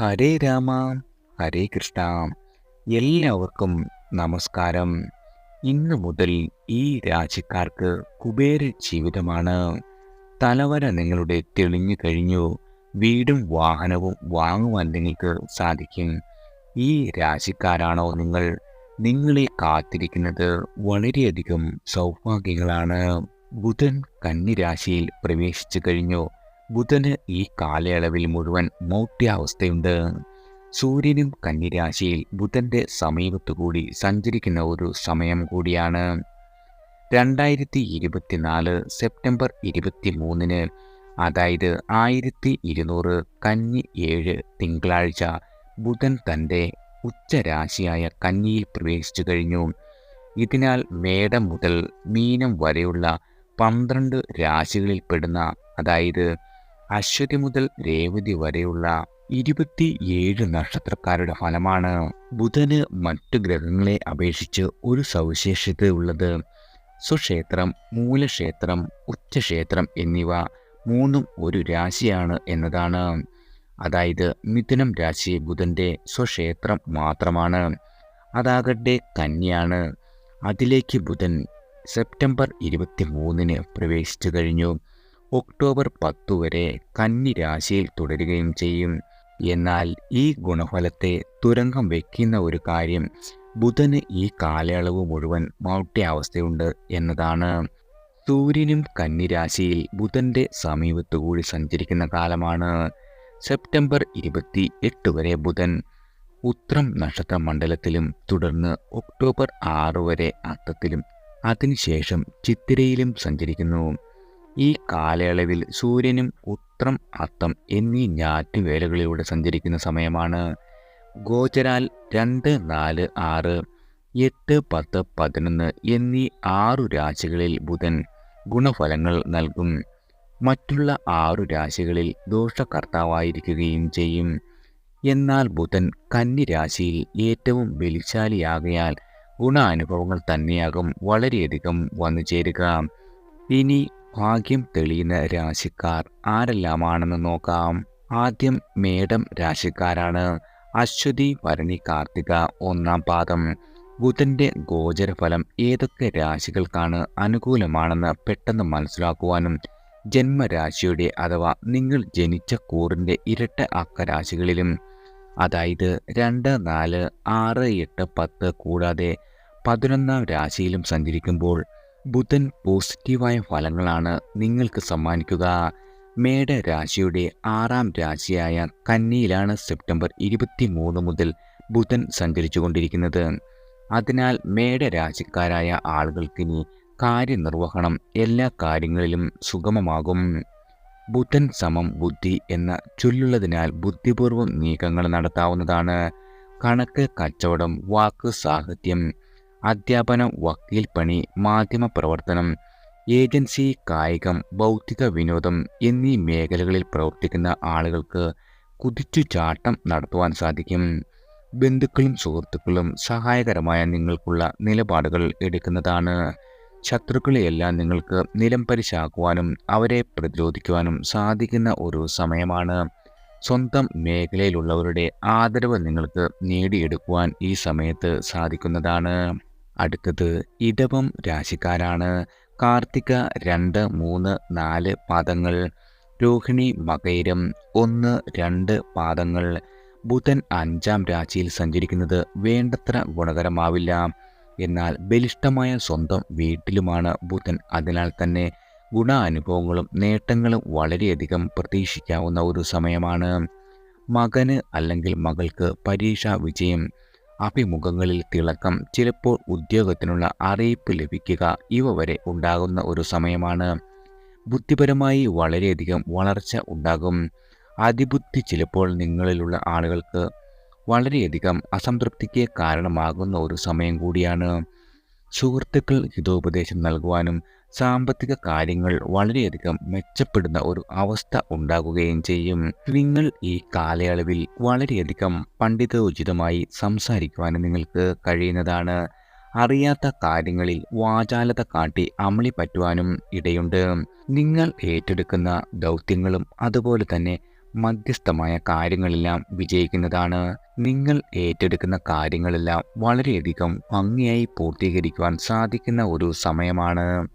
ഹരേ രാമ ഹരേ കൃഷ്ണ. എല്ലാവർക്കും നമസ്കാരം. ഇന്ന് മുതൽ ഈ രാജ്യക്കാർക്ക് കുബേര ജീവിതമാണ്. തലവര നിങ്ങളുടെ തെളിഞ്ഞു കഴിഞ്ഞു. വീടും വാഹനവും വാങ്ങുവാൻ നിങ്ങൾക്ക് സാധിക്കും. ഈ രാജ്യക്കാരാണോ നിങ്ങൾ? നിങ്ങളെ കാത്തിരിക്കുന്നത് വളരെയധികം സൗഭാഗ്യങ്ങളാണ്. ബുധൻ കന്നിരാശിയിൽ പ്രവേശിച്ചു കഴിഞ്ഞു. ബുധന് ഈ കാലയളവിൽ മുഴുവൻ മൗട്ട്യാവസ്ഥയുണ്ട് സൂര്യനും കന്നിരാശിയിൽ ബുധന്റെ സമീപത്തുകൂടി സഞ്ചരിക്കുന്ന ഒരു സമയം കൂടിയാണ്. രണ്ടായിരത്തി ഇരുപത്തിനാല് സെപ്റ്റംബർ ഇരുപത്തി മൂന്നിന് അതായത് ആയിരത്തി ഇരുന്നൂറ് കന്നി ഏഴ് തിങ്കളാഴ്ച ബുധൻ തന്റെ ഉച്ചരാശിയായ കന്നിയിൽ പ്രവേശിച്ചു കഴിഞ്ഞു. ഇതിനാൽ മേടം മുതൽ മീനം വരെയുള്ള പന്ത്രണ്ട് രാശികളിൽ പെടുന്ന അതായത് അശ്വതി മുതൽ രേവതി വരെയുള്ള ഇരുപത്തിയേഴ് നക്ഷത്രക്കാരുടെ ഫലമാണ് ബുധന് മറ്റു ഗ്രഹങ്ങളെ അപേക്ഷിച്ച് ഒരു സവിശേഷതയുള്ളത് സ്വക്ഷേത്രം മൂലക്ഷേത്രം ഉച്ചക്ഷേത്രം എന്നിവ മൂന്നും ഒരു രാശിയാണ് എന്നതാണ്. അതായത് മിഥുനം രാശി ബുധന്റെ സ്വക്ഷേത്രം മാത്രമാണ്. അതാകട്ടെ കന്യാണ് അതിലേക്ക് ബുധൻ സെപ്റ്റംബർ ഇരുപത്തി മൂന്നിന് പ്രവേശിച്ചു കഴിഞ്ഞു. ഒക്ടോബർ പത്തു വരെ കന്നി രാശിയിൽ തുടരുകയും ചെയ്യും. എന്നാൽ ഈ ഗുണഫലത്തെ തുരങ്കം വയ്ക്കുന്ന ഒരു കാര്യം ബുധന് ഈ കാലയളവ് മുഴുവൻ മൗട്ട്യാവസ്ഥയുണ്ട് എന്നതാണ്. സൂര്യനും കന്നിരാശിയിൽ ബുധന്റെ സമീപത്തുകൂടി സഞ്ചരിക്കുന്ന കാലമാണ്. സെപ്റ്റംബർ ഇരുപത്തി എട്ട് വരെ ബുധൻ ഉത്രം നക്ഷത്ര മണ്ഡലത്തിലും തുടർന്ന് ഒക്ടോബർ ആറ് വരെ അത്തത്തിലും അതിനുശേഷം ചിത്തിരയിലും സഞ്ചരിക്കുന്നു. ഈ കാലയളവിൽ സൂര്യനും ഉത്രം അത്തം എന്നീ ഞാറ്റുവേലകളിലൂടെ സഞ്ചരിക്കുന്ന സമയമാണ്. ഗോചരാൽ രണ്ട് നാല് ആറ് എട്ട് പത്ത് പതിനൊന്ന് എന്നീ ആറു രാശികളിൽ ബുധൻ ഗുണഫലങ്ങൾ നൽകും. മറ്റുള്ള ആറു രാശികളിൽ ദോഷകർത്താവായിരിക്കുകയും ചെയ്യും. എന്നാൽ ബുധൻ കന്നി രാശിയിൽ ഏറ്റവും ബലിശാലിയാകയാൽ ഗുണാനുഭവങ്ങൾ തന്നെയാകും വളരെയധികം വന്നു ചേരുക ഇനി ഭാഗ്യം തെളിയുന്ന രാശിക്കാർ ആരെല്ലാമാണെന്ന് നോക്കാം. ആദ്യം മേടം രാശിക്കാരാണ്. അശ്വതി ഭരണി കാർത്തിക ഒന്നാം പാദം. ബുധന്റെ ഗോചരഫലം ഏതൊക്കെ രാശികൾക്കാണ് അനുകൂലമാണെന്ന് പെട്ടെന്ന് മനസ്സിലാക്കുവാനും ജന്മരാശിയുടെ അഥവാ നിങ്ങൾ ജനിച്ച കൂറിന്റെ ഇരട്ട അക്കരാശികളിലും അതായത് രണ്ട് നാല് ആറ് എട്ട് പത്ത് കൂടാതെ പതിനൊന്നാം രാശിയിലും സഞ്ചരിക്കുമ്പോൾ ബുധൻ പോസിറ്റീവായ ഫലങ്ങളാണ് നിങ്ങൾക്ക് സമ്മാനിക്കുക. മേട മേടരാശിയുടെ ആറാം രാശിയായ കന്നിയിലാണ് സെപ്റ്റംബർ ഇരുപത്തി മൂന്ന് മുതൽ ബുധൻ സഞ്ചരിച്ചുകൊണ്ടിരിക്കുന്നത്. അതിനാൽ മേട മേടരാശിക്കാരായ ആളുകൾക്കിനി കാര്യനിർവഹണം എല്ലാ കാര്യങ്ങളിലും സുഗമമാകും. ബുധൻ സമം ബുദ്ധി എന്ന ചൊല്ലുള്ളതിനാൽ ബുദ്ധിപൂർവം നീക്കങ്ങൾ നടത്താവുന്നതാണ്. കണക്ക് കച്ചവടം വാക്ക് സാഹിത്യം അധ്യാപനം വക്കീൽ പണി മാധ്യമ പ്രവർത്തനം ഏജൻസി കായികം ഭൗതിക വിനോദം എന്നീ മേഖലകളിൽ പ്രവർത്തിക്കുന്ന ആളുകൾക്ക് കുതിച്ചുചാട്ടം നടത്തുവാൻ സാധിക്കും. ബന്ധുക്കളും സുഹൃത്തുക്കളും സഹായകരമായ നിങ്ങൾക്കുള്ള നിലപാടുകൾ എടുക്കുന്നതാണ്. ശത്രുക്കളെയെല്ലാം നിങ്ങൾക്ക് നിലംപരിശാക്കുവാനും അവരെ പ്രതിരോധിക്കുവാനും സാധിക്കുന്ന ഒരു സമയമാണ്. സ്വന്തം മേഖലയിലുള്ളവരുടെ ആദരവ് നിങ്ങൾക്ക് നേടിയെടുക്കുവാൻ ഈ സമയത്ത് സാധിക്കുന്നതാണ്. അടുത്തത് ഇടവം രാശിക്കാരാണ്. കാർത്തിക രണ്ട് മൂന്ന് നാല് പാദങ്ങൾ. രോഹിണി മകൈരം ഒന്ന് രണ്ട് പാദങ്ങൾ. ബുധൻ അഞ്ചാം രാശിയിൽ സഞ്ചരിക്കുന്നത് വേണ്ടത്ര ഗുണകരമാവില്ല. എന്നാൽ ബലിഷ്ടമായ സ്വന്തം വീട്ടിലുമാണ് ബുധൻ. അതിനാൽ തന്നെ ഗുണാനുഭവങ്ങളും നേട്ടങ്ങളും വളരെയധികം പ്രതീക്ഷിക്കാവുന്ന ഒരു സമയമാണ്. മകന് അല്ലെങ്കിൽ മകൾക്ക് പരീക്ഷാ വിജയം. അഭിമുഖങ്ങളിൽ തിളക്കം ചിലപ്പോൾ ഉദ്യോഗത്തിനുള്ള അറിയിപ്പ് ലഭിക്കുക ഇവ വരെ ഉണ്ടാകുന്ന ഒരു സമയമാണ്. ബുദ്ധിപരമായി വളരെയധികം വളർച്ച ഉണ്ടാകും. അതിബുദ്ധി ചിലപ്പോൾ നിങ്ങളിലുള്ള ആളുകൾക്ക് വളരെയധികം അസംതൃപ്തിക്ക് കാരണമാകുന്ന ഒരു സമയം കൂടിയാണ്. സുഹൃത്തുക്കൾ ഹിതോപദേശം നൽകുവാനും സാമ്പത്തിക കാര്യങ്ങൾ വളരെയധികം മെച്ചപ്പെടുന്ന ഒരു അവസ്ഥ ഉണ്ടാകുകയും ചെയ്യും. നിങ്ങൾ ഈ കാലയളവിൽ വളരെയധികം പണ്ഡിതോചിതമായി സംസാരിക്കുവാനും നിങ്ങൾക്ക് കഴിയുന്നതാണ്. അറിയാത്ത കാര്യങ്ങളിൽ വാചാലത കാട്ടി അമളി പറ്റുവാനും ഇടയുണ്ട്. നിങ്ങൾ ഏറ്റെടുക്കുന്ന ദൗത്യങ്ങളും അതുപോലെ തന്നെ മധ്യസ്ഥമായ കാര്യങ്ങളെല്ലാം വിജയിക്കുന്നതാണ്. നിങ്ങൾ ഏറ്റെടുക്കുന്ന കാര്യങ്ങളെല്ലാം വളരെയധികം ഭംഗിയായി പൂർത്തീകരിക്കുവാൻ സാധിക്കുന്ന ഒരു സമയമാണ്.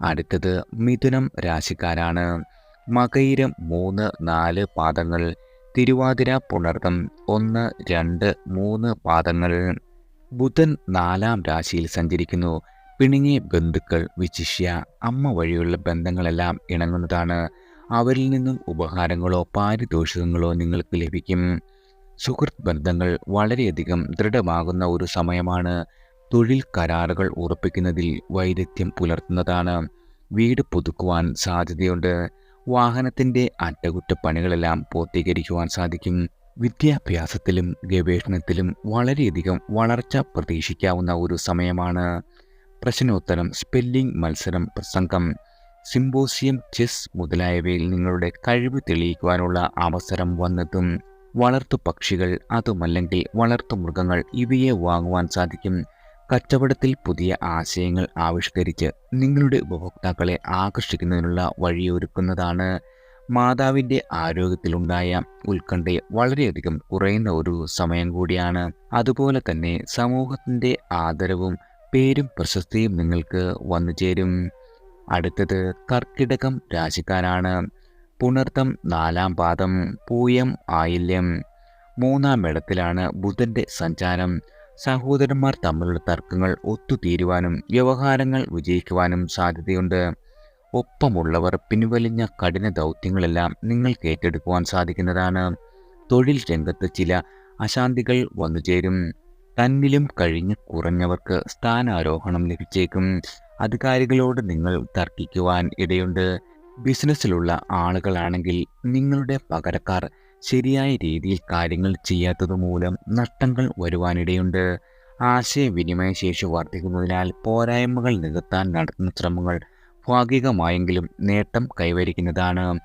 അടുത്തത് മിഥുനം രാശിക്കാരാണ്. മകയിരം മൂന്ന് നാല് പാദങ്ങൾ തിരുവാതിര പുണർതം ഒന്ന് രണ്ട് മൂന്ന് പാദങ്ങൾ. ബുധൻ നാലാം രാശിയിൽ സഞ്ചരിക്കുന്നു. പിണുങ്ങിയ ബന്ധുക്കൾ വിശിഷ്യ അമ്മ വഴിയുള്ള ബന്ധങ്ങളെല്ലാം ഇണങ്ങുന്നതാണ്. അവരിൽ നിന്നും ഉപഹാരങ്ങളോ പാരിതോഷികങ്ങളോ നിങ്ങൾക്ക് ലഭിക്കും. സുഹൃത്ത് ബന്ധങ്ങൾ വളരെയധികം ദൃഢമാകുന്ന ഒരു സമയമാണ്. തൊഴിൽ കരാറുകൾ ഉറപ്പിക്കുന്നതിൽ വൈദഗ്ധ്യം പുലർത്തുന്നതാണ്. വീട് പുതുക്കുവാൻ സാധ്യതയുണ്ട്. വാഹനത്തിന്റെ അറ്റകുറ്റപ്പണികളെല്ലാം പൂർത്തീകരിക്കുവാൻ സാധിക്കും. വിദ്യാഭ്യാസത്തിലും ഗവേഷണത്തിലും വളരെയധികം വളർച്ച പ്രതീക്ഷിക്കാവുന്ന ഒരു സമയമാണ്. പ്രശ്നോത്തരം സ്പെല്ലിംഗ് മത്സരം പ്രസംഗം സിംബോസിയം ചെസ് മുതലായവയിൽ നിങ്ങളുടെ കഴിവ് തെളിയിക്കുവാനുള്ള അവസരം വന്നതും വളർത്തു പക്ഷികൾ അതുമല്ലെങ്കിൽ വളർത്തു മൃഗങ്ങൾ ഇവയെ വാങ്ങുവാൻ സാധിക്കും. കച്ചവടത്തിൽ പുതിയ ആശയങ്ങൾ ആവിഷ്കരിച്ച് നിങ്ങളുടെ ഉപഭോക്താക്കളെ ആകർഷിക്കുന്നതിനുള്ള വഴിയൊരുക്കുന്നതാണ്. മാതാവിന്റെ ആരോഗ്യത്തിലുണ്ടായ ഉത്കണ്ഠയെ വളരെയധികം കുറയുന്ന ഒരു സമയം കൂടിയാണ്. അതുപോലെ തന്നെ സമൂഹത്തിന്റെ ആദരവും പേരും പ്രശസ്തിയും നിങ്ങൾക്ക് വന്നു ചേരും. അടുത്തത് കർക്കിടകം രാശിക്കാരാണ്. പുണർത്തം നാലാം പാദം പൂയം ആയില്യം. മൂന്നാം ഇടത്തിലാണ് ബുധന്റെ സഞ്ചാരം. സഹോദരന്മാർ തമ്മിലുള്ള തർക്കങ്ങൾ ഒത്തുതീരുവാനും വ്യവഹാരങ്ങൾ വിജയിക്കുവാനും സാധ്യതയുണ്ട്. ഒപ്പമുള്ളവർ പിൻവലിഞ്ഞ കഠിന ദൗത്യങ്ങളെല്ലാം നിങ്ങൾക്ക് ഏറ്റെടുക്കുവാൻ സാധിക്കുന്നതാണ്. തൊഴിൽ രംഗത്ത് ചില അശാന്തികൾ വന്നുചേരും. തന്നിലും കഴിഞ്ഞ് കുറഞ്ഞവർക്ക് സ്ഥാനാരോഹണം ലഭിച്ചേക്കും. അധികാരികളോട് നിങ്ങൾ തർക്കിക്കുവാൻ ഇടയുണ്ട്. ബിസിനസ്സിലുള്ള ആളുകളാണെങ്കിൽ നിങ്ങളുടെ പകരക്കാർ ശരിയായ രീതിയിൽ കാര്യങ്ങൾ ചെയ്യാത്തതുമൂലം നഷ്ടങ്ങൾ വരുവാനിടയുണ്ട്. ആശയവിനിമയ ശേഷി വർദ്ധിക്കുന്നതിനാൽ പോരായ്മകൾ നികത്താൻ നടത്തുന്ന ശ്രമങ്ങൾ ഭാഗികമായെങ്കിലും നേട്ടം കൈവരിക്കുന്നതാണ്.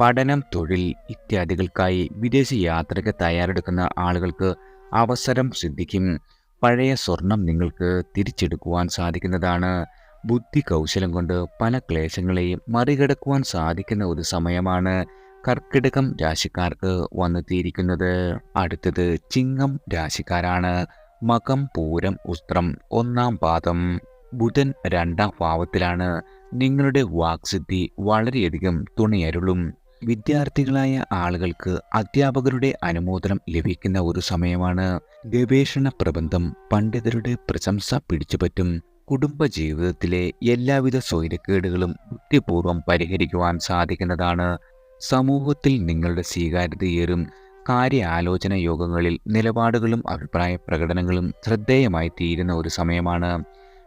പഠനം തൊഴിൽ ഇത്യാദികൾക്കായി വിദേശ യാത്രയ്ക്ക് തയ്യാറെടുക്കുന്ന ആളുകൾക്ക് അവസരം സിദ്ധിക്കും. പഴയ സ്വർണം നിങ്ങൾക്ക് തിരിച്ചെടുക്കുവാൻ സാധിക്കുന്നതാണ്. ബുദ്ധി കൗശലം കൊണ്ട് പല ക്ലേശങ്ങളെയും മറികടക്കുവാൻ സാധിക്കുന്ന ഒരു സമയമാണ്. കർക്കിടകം രാശിക്കാർക്ക് വന്നെത്തിയിരിക്കുന്നത് അടുത്തത് ചിങ്ങം രാശിക്കാരാണ്. മകം പൂരം ഉസ്ത്രം ഒന്നാം പാദം ബുധൻ രണ്ടാം ഭാവത്തിലാണ്. നിങ്ങളുടെ വാക്സിദ്ധി വളരെയധികം തുണയരുളും. വിദ്യാർത്ഥികളായ ആളുകൾക്ക് അധ്യാപകരുടെ അനുമോദനം ലഭിക്കുന്ന ഒരു സമയമാണ്. ഗവേഷണ പ്രബന്ധം പണ്ഡിതരുടെ പ്രശംസ പിടിച്ചുപറ്റും കുടുംബജീവിതത്തിലെ എല്ലാവിധ സ്വൈരക്കേടുകളും ബുദ്ധിപൂർവം പരിഹരിക്കുവാൻ സാധിക്കുന്നതാണ്. സമൂഹത്തിൽ നിങ്ങളുടെ സ്വീകാര്യതയേറും കാര്യാലോചന യോഗങ്ങളിൽ നിലപാടുകളും അഭിപ്രായ പ്രകടനങ്ങളും ശ്രദ്ധേയമായി തീരുന്ന ഒരു സമയമാണ്.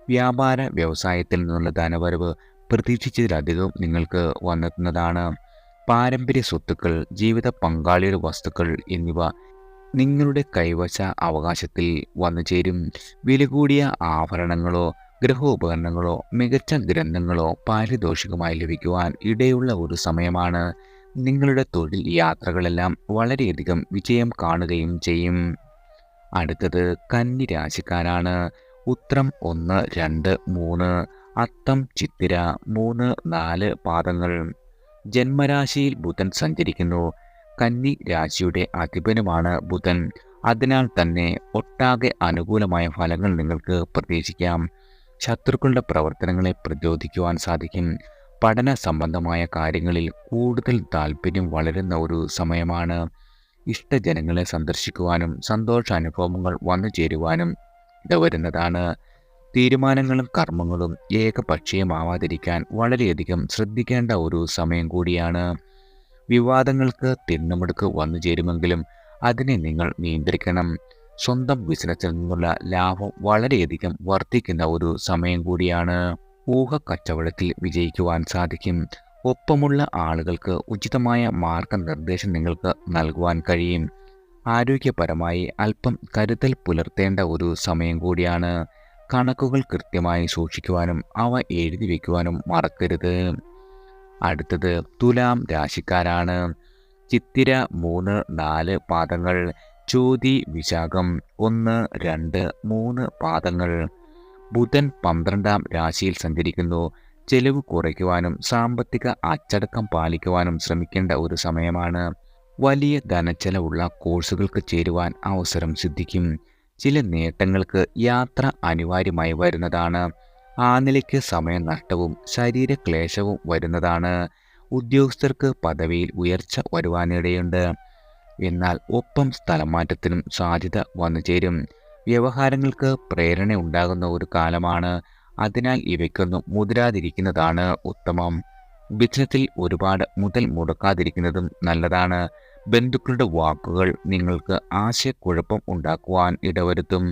വ്യാപാര വ്യവസായത്തിൽ നിന്നുള്ള ധനവരവ് പ്രതീക്ഷിച്ചതിലധികം നിങ്ങൾക്ക് വന്നെത്തുന്നതാണ്. പാരമ്പര്യ സ്വത്തുക്കൾ ജീവിത പങ്കാളിയുടെ വസ്തുക്കൾ എന്നിവ നിങ്ങളുടെ കൈവശ അവകാശത്തിൽ വന്നു ചേരും. വില കൂടിയ ആഭരണങ്ങളോ ഗൃഹോപകരണങ്ങളോ മികച്ച ഗ്രന്ഥങ്ങളോ പാരിതോഷികമായി ലഭിക്കുവാൻ ഇടയുള്ള ഒരു സമയമാണ്. നിങ്ങളുടെ തൊഴിൽ യാത്രകളെല്ലാം വളരെയധികം വിജയം കാണുകയും ചെയ്യും. അടുത്തത് കന്നി രാശിക്കാരാണ്. ഉത്രം ഒന്ന് രണ്ട് മൂന്ന് അത്തം ചിത്തിര മൂന്ന് നാല് പാദങ്ങൾ. ജന്മരാശിയിൽ ബുധൻ സഞ്ചരിക്കുന്നു. കന്നി രാശിയുടെ അധിപനുമാണ് ബുധൻ. അതിനാൽ തന്നെ ഒട്ടാകെ അനുകൂലമായ ഫലങ്ങൾ നിങ്ങൾക്ക് പ്രതീക്ഷിക്കാം. ശത്രുക്കളുടെ പ്രവർത്തനങ്ങളെ പ്രതിരോധിക്കുവാൻ സാധിക്കും. പഠന സംബന്ധമായ കാര്യങ്ങളിൽ കൂടുതൽ താല്പര്യം വളരുന്ന ഒരു സമയമാണ് ഇഷ്ടജനങ്ങളെ സന്ദർശിക്കുവാനും സന്തോഷാനുഭവങ്ങൾ വന്നു ചേരുവാനും ഇടവരുന്നതാണ് തീരുമാനങ്ങളും കർമ്മങ്ങളും ഏകപക്ഷീയമാവാതിരിക്കാൻ വളരെയധികം ശ്രദ്ധിക്കേണ്ട ഒരു സമയം കൂടിയാണ്. വിവാദങ്ങൾക്ക് തിണ്ണമുടുക്ക് വന്നു ചേരുമെങ്കിലും അതിനെ നിങ്ങൾ നിയന്ത്രിക്കണം. സ്വന്തം ബിസിനസ്സിൽ നിന്നുള്ള ലാഭം വളരെയധികം വർദ്ധിക്കുന്ന ഒരു സമയം കൂടിയാണ്. ഊഹ കച്ചവടത്തിൽ വിജയിക്കുവാൻ സാധിക്കും. ഒപ്പമുള്ള ആളുകൾക്ക് ഉചിതമായ മാർഗനിർദ്ദേശം നിങ്ങൾക്ക് നൽകുവാൻ കഴിയും. ആരോഗ്യപരമായി അല്പം കരുതൽ പുലർത്തേണ്ട ഒരു സമയം കൂടിയാണ്. കണക്കുകൾ കൃത്യമായി സൂക്ഷിക്കുവാനും അവ എഴുതി വയ്ക്കുവാനും മറക്കരുത്. അടുത്തത് തുലാം രാശിക്കാരാണ്. ചിത്തിര മൂന്ന് നാല് പാദങ്ങൾ ചോതി വിശാഖം ഒന്ന് രണ്ട് മൂന്ന് പാദങ്ങൾ. ബുധൻ പന്ത്രണ്ടാം രാശിയിൽ സഞ്ചരിക്കുന്നു. ചെലവ് കുറയ്ക്കുവാനും സാമ്പത്തിക അച്ചടക്കം പാലിക്കുവാനും ശ്രമിക്കേണ്ട ഒരു സമയമാണ്. വലിയ ധനച്ചെലവുള്ള കോഴ്സുകൾക്ക് ചേരുവാൻ അവസരം സിദ്ധിക്കും. ചില നേട്ടങ്ങൾക്ക് യാത്ര അനിവാര്യമായി വരുന്നതാണ്. ആ നിലയ്ക്ക് സമയനഷ്ടവും ശരീരക്ലേശവും വരുന്നതാണ്. ഉദ്യോഗസ്ഥർക്ക് പദവിയിൽ ഉയർച്ച വരുവാനിടയുണ്ട്. എന്നാൽ ഒപ്പം സ്ഥലമാറ്റത്തിനും സാധ്യത വന്നു ചേരും വ്യവഹാരങ്ങൾക്ക് പ്രേരണ ഉണ്ടാകുന്ന ഒരു കാലമാണ്. അതിനാൽ ഇവയ്ക്കൊന്നും മുതിരാതിരിക്കുന്നതാണ് ഉത്തമം. ബിസിനസ്സിൽ ഒരുപാട് മുതൽ മുടക്കാതിരിക്കുന്നതും നല്ലതാണ്. ബന്ധുക്കളുടെ വാക്കുകൾ നിങ്ങൾക്ക് ആശയക്കുഴപ്പം ഉണ്ടാക്കുവാൻ ഇടവരുത്തും.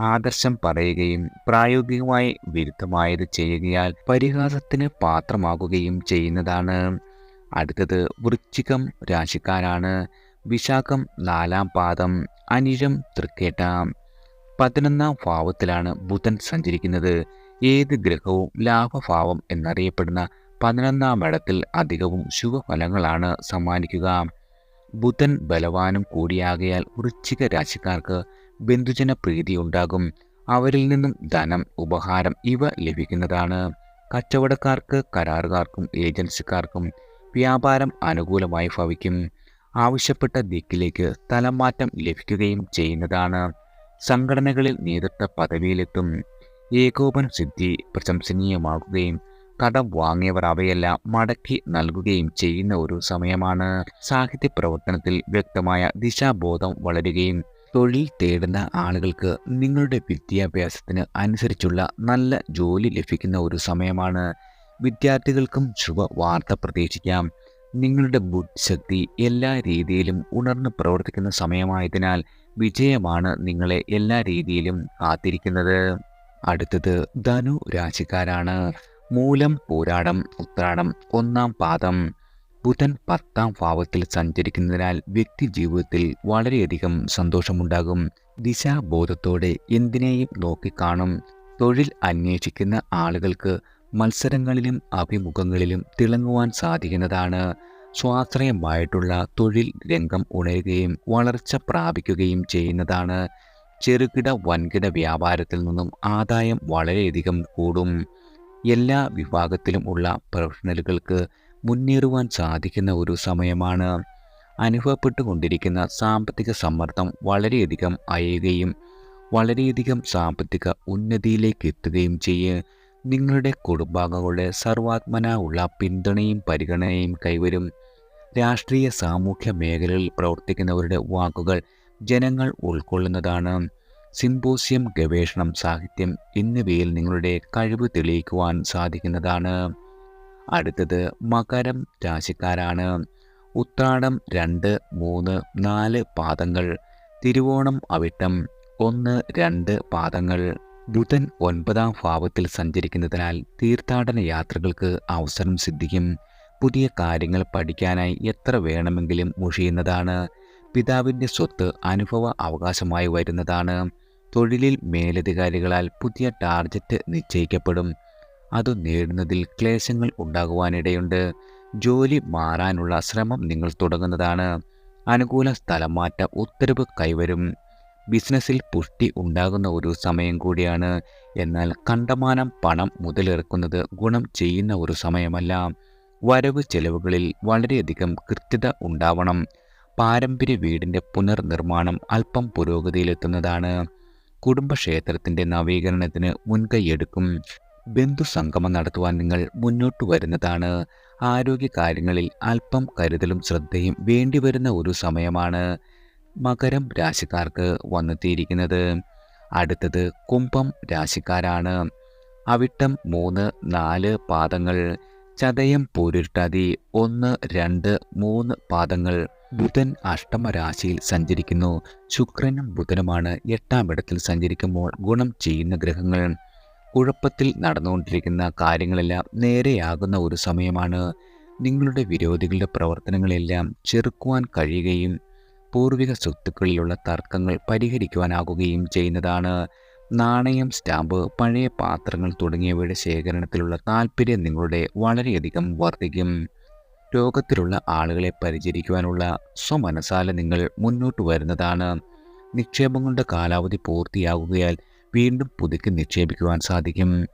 ആദർശം പറയുകയും പ്രായോഗികമായി വിരുദ്ധമായത് ചെയ്യുകയാൽ പരിഹാസത്തിന് പാത്രമാകുകയും ചെയ്യുന്നതാണ്. അടുത്തത് വൃശ്ചികം രാശിക്കാരാണ്. വിശാഖം നാലാം പാദം അനിഴം തൃക്കേട്ട. പതിനൊന്നാം ഭാവത്തിലാണ് ബുധൻ സഞ്ചരിക്കുന്നത്. ഏത് ഗ്രഹവും ലാഭഭാവം എന്നറിയപ്പെടുന്ന പതിനൊന്നാം ഇടത്തിൽ അധികവും ശുഭഫലങ്ങളാണ് സമ്മാനിക്കുക. ബുധൻ ബലവാനും കൂടിയാകയാൽ വൃശ്ചിക രാശിക്കാർക്ക് ബന്ധുജന പ്രീതി ഉണ്ടാകും അവരിൽ നിന്നും ധനം ഉപഹാരം ഇവ ലഭിക്കുന്നതാണ്. കച്ചവടക്കാർക്ക് കരാറുകാർക്കും ഏജൻസിക്കാർക്കും വ്യാപാരം അനുകൂലമായി ഭവിക്കും. ആവശ്യപ്പെട്ട ദിക്കിലേക്ക് സ്ഥലം മാറ്റം ലഭിക്കുകയും ചെയ്യുന്നതാണ്. സംഘടനകളിൽ നേതൃത്വ പദവിയിലെത്തും. ഏകോപന സിദ്ധി പ്രശംസനീയമാകുകയും കടം വാങ്ങിയവർ അവയെല്ലാം മടക്കി നൽകുകയും ചെയ്യുന്ന ഒരു സമയമാണ്. സാഹിത്യ പ്രവർത്തനത്തിൽ വ്യക്തമായ ദിശാബോധം വളരുകയും തൊഴിൽ തേടുന്ന ആളുകൾക്ക് നിങ്ങളുടെ വിദ്യാഭ്യാസത്തിന് അനുസരിച്ചുള്ള നല്ല ജോലി ലഭിക്കുന്ന ഒരു സമയമാണ്. വിദ്യാർത്ഥികൾക്കും ശുഭ വാർത്ത പ്രതീക്ഷിക്കാം. നിങ്ങളുടെ ബുദ്ധിശക്തി എല്ലാ രീതിയിലും ഉണർന്ന് പ്രവർത്തിക്കുന്ന സമയമായതിനാൽ വിജയമാണ് നിങ്ങളെ എല്ലാ രീതിയിലും കാത്തിരിക്കുന്നത്. അടുത്തത് ധനു രാശിക്കാരാണ്. മൂലം പോരാടം ഉത്രാടം ഒന്നാം പാദം. ബുധൻ പത്താം ഭാവത്തിൽ സഞ്ചരിക്കുന്നതിനാൽ വ്യക്തി ജീവിതത്തിൽ വളരെയധികം സന്തോഷമുണ്ടാകും. ദിശാബോധത്തോടെ എന്തിനേയും നോക്കിക്കാണും. തൊഴിൽ അന്വേഷിക്കുന്ന ആളുകൾക്ക് മത്സരങ്ങളിലും അഭിമുഖങ്ങളിലും തിളങ്ങുവാൻ സാധിക്കുന്നതാണ്. സ്വാശ്രയമായിട്ടുള്ള തൊഴിൽ രംഗം ഉണരുകയും വളർച്ച പ്രാപിക്കുകയും ചെയ്യുന്നതാണ്. ചെറുകിട വൻകിട വ്യാപാരത്തിൽ നിന്നും ആദായം വളരെയധികം കൂടും. എല്ലാ വിഭാഗത്തിലും ഉള്ള പ്രൊഫഷണലുകൾക്ക് മുന്നേറുവാൻ സാധിക്കുന്ന ഒരു സമയമാണ്. അനുഭവപ്പെട്ടുകൊണ്ടിരിക്കുന്ന സാമ്പത്തിക സമ്മർദ്ദം വളരെയധികം അയയുകയും വളരെയധികം സാമ്പത്തിക ഉന്നതിയിലേക്ക് എത്തുകയും ചെയ്യും. നിങ്ങളുടെ കുടുംബാംഗങ്ങളുടെ സർവാത്മന ഉള്ള പിന്തുണയും പരിഗണനയും കൈവരും. രാഷ്ട്രീയ സാമൂഹ്യ മേഖലകളിൽ പ്രവർത്തിക്കുന്നവരുടെ വാക്കുകൾ ജനങ്ങൾ ഉൾക്കൊള്ളുന്നതാണ്. സിംബോസിയം ഗവേഷണം സാഹിത്യം എന്നിവയിൽ നിങ്ങളുടെ കഴിവ് തെളിയിക്കുവാൻ സാധിക്കുന്നതാണ്. അടുത്തത് മകരം രാശിക്കാരാണ്. ഉത്രാടം രണ്ട് മൂന്ന് നാല് പാദങ്ങൾ. തിരുവോണം അവിട്ടം ഒന്ന് രണ്ട് പാദങ്ങൾ. ബുധൻ ഒൻപതാം ഭാവത്തിൽ സഞ്ചരിക്കുന്നതിനാൽ തീർത്ഥാടന യാത്രകൾക്ക് അവസരം സിദ്ധിക്കും. പുതിയ കാര്യങ്ങൾ പഠിക്കാനായി എത്ര വേണമെങ്കിലും മുഷിയുന്നതാണ്. പിതാവിന്റെ സ്വത്ത് അനുഭവ അവകാശമായി വരുന്നതാണ്. തൊഴിലിൽ മേലധികാരികളാൽ പുതിയ ടാർഗറ്റ് നിശ്ചയിക്കപ്പെടും. അത് നേടുന്നതിൽ ക്ലേശങ്ങൾ ഉണ്ടാകുവാനിടയുണ്ട്. ജോലി മാറാനുള്ള ശ്രമം നിങ്ങൾ തുടങ്ങുന്നതാണ്. അനുകൂല സ്ഥലമാറ്റ ഉത്തരവ് കൈവരും. ബിസിനസ്സിൽ പുഷ്ടി ഉണ്ടാകുന്ന ഒരു സമയം കൂടിയാണ്. എന്നാൽ കണ്ടമാനം പണം മുതലിറക്കുന്നത് ഗുണം ചെയ്യുന്ന ഒരു സമയമല്ല. വരവ് ചെലവുകളിൽ വളരെയധികം കൃത്യത ഉണ്ടാവണം. പാരമ്പര്യ വീടിന്റെ പുനർനിർമ്മാണം അല്പം പുരോഗതിയിലെത്തുന്നതാണ്. കുടുംബക്ഷേത്രത്തിന്റെ നവീകരണത്തിന് മുൻകൈയെടുക്കും ബന്ധുസംഗമം നടത്തുവാൻ നിങ്ങൾ മുന്നോട്ട് വരുന്നതാണ്. ആരോഗ്യ കാര്യങ്ങളിൽ അല്പം കരുതലും ശ്രദ്ധയും വേണ്ടിവരുന്ന ഒരു സമയമാണ്. മകരം രാശിക്കാർക്ക് വന്നെത്തിയിരിക്കുന്നത്. അടുത്തത് കുംഭം രാശിക്കാരാണ്. അവിട്ടം മൂന്ന് നാല് പാദങ്ങൾ ചതയം പൂരുരുട്ടാതി ഒന്ന് രണ്ട് മൂന്ന് പാദങ്ങൾ. ബുധൻ അഷ്ടമ രാശിയിൽ സഞ്ചരിക്കുന്നു. ശുക്രനും ബുധനുമാണ് എട്ടാം ഇടത്തിൽ സഞ്ചരിക്കുമ്പോൾ ഗുണം ചെയ്യുന്ന ഗ്രഹങ്ങൾ. കുഴപ്പത്തിൽ നടന്നുകൊണ്ടിരിക്കുന്ന കാര്യങ്ങളെല്ലാം നേരെയാകുന്ന ഒരു സമയമാണ്. നിങ്ങളുടെ വിരോധികളുടെ പ്രവർത്തനങ്ങളെല്ലാം ചെറുക്കുവാൻ കഴിയുകയും പൂർവിക സ്വത്തുക്കളിലുള്ള തർക്കങ്ങൾ പരിഹരിക്കുവാനാകുകയും ചെയ്യുന്നതാണ്. നാണയം സ്റ്റാമ്പ് പഴയ പാത്രങ്ങൾ തുടങ്ങിയവയുടെ ശേഖരണത്തിലുള്ള താല്പര്യം നിങ്ങളുടെ വളരെയധികം വർദ്ധിക്കും. രോഗത്തിലുള്ള ആളുകളെ പരിചരിക്കുവാനുള്ള സ്വമനസാല നിങ്ങൾ മുന്നോട്ട് വരുന്നതാണ്. നിക്ഷേപങ്ങളുടെ കാലാവധി പൂർത്തിയാകുകയാൽ വീണ്ടും പുതുക്കി നിക്ഷേപിക്കുവാൻ സാധിക്കും.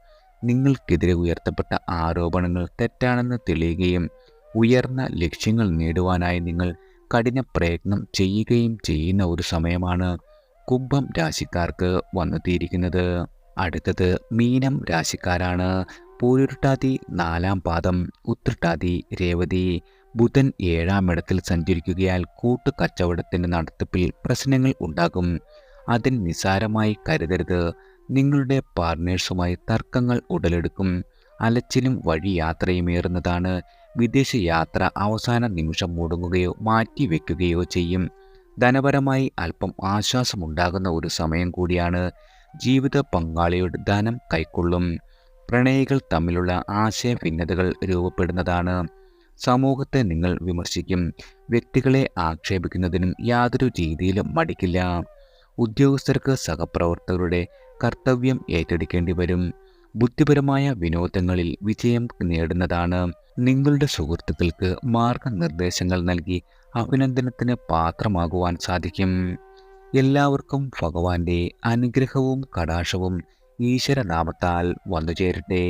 നിങ്ങൾക്കെതിരെ ഉയർത്തപ്പെട്ട ആരോപണങ്ങൾ തെറ്റാണെന്ന് തെളിയുകയും ഉയർന്ന ലക്ഷ്യങ്ങൾ നേടുവാനായി നിങ്ങൾ കഠിന പ്രയത്നം ചെയ്യുകയും ചെയ്യുന്ന ഒരു സമയമാണ് കുംഭം രാശിക്കാർക്ക് വന്നെത്തിയിരിക്കുന്നത്. അടുത്തത് മീനം രാശിക്കാരാണ്. പൂരുരുട്ടാതി നാലാം പാദം ഉത്രട്ടാതി രേവതി. ബുധൻ ഏഴാം ഇടത്തിൽ സഞ്ചരിക്കുകയാൽ കൂട്ടുകച്ചവടത്തിന്റെ നടത്തിപ്പിൽ പ്രശ്നങ്ങൾ ഉണ്ടാകും. അതിൽ നിസാരമായി കരുതരുത്. നിങ്ങളുടെ പാർട്ട്നേഴ്സുമായി തർക്കങ്ങൾ ഉടലെടുക്കും. അലച്ചിലും വഴി യാത്രയുമേറുന്നതാണ് വിദേശ യാത്ര അവസാന നിമിഷം മുടങ്ങുകയോ മാറ്റിവെക്കുകയോ ചെയ്യും. ധനപരമായി അല്പം ആശ്വാസമുണ്ടാകുന്ന ഒരു സമയം കൂടിയാണ് ജീവിത പങ്കാളിയുടെ ധനം കൈക്കൊള്ളും. പ്രണയികൾ തമ്മിലുള്ള ആശയ ഭിന്നതകൾ രൂപപ്പെടുന്നതാണ്. സമൂഹത്തെ നിങ്ങൾ വിമർശിക്കും. വ്യക്തികളെ ആക്ഷേപിക്കുന്നതിനും യാതൊരു രീതിയിലും മടിക്കില്ല. ഉദ്യോഗസ്ഥർക്ക് സഹപ്രവർത്തകരുടെ കർത്തവ്യം ഏറ്റെടുക്കേണ്ടി വരും. ബുദ്ധിപരമായ വിനോദങ്ങളിൽ വിജയം നേടുന്നതാണ്. നിങ്ങളുടെ സുഹൃത്തുക്കൾക്ക് മാർഗനിർദ്ദേശങ്ങൾ നൽകി അഭിനന്ദനത്തിന് പാത്രമാകുവാൻ സാധിക്കും. എല്ലാവർക്കും ഭഗവാന്റെ അനുഗ്രഹവും കടാക്ഷവും ഈശ്വരനാമത്താൽ വന്നു ചേരട്ടെ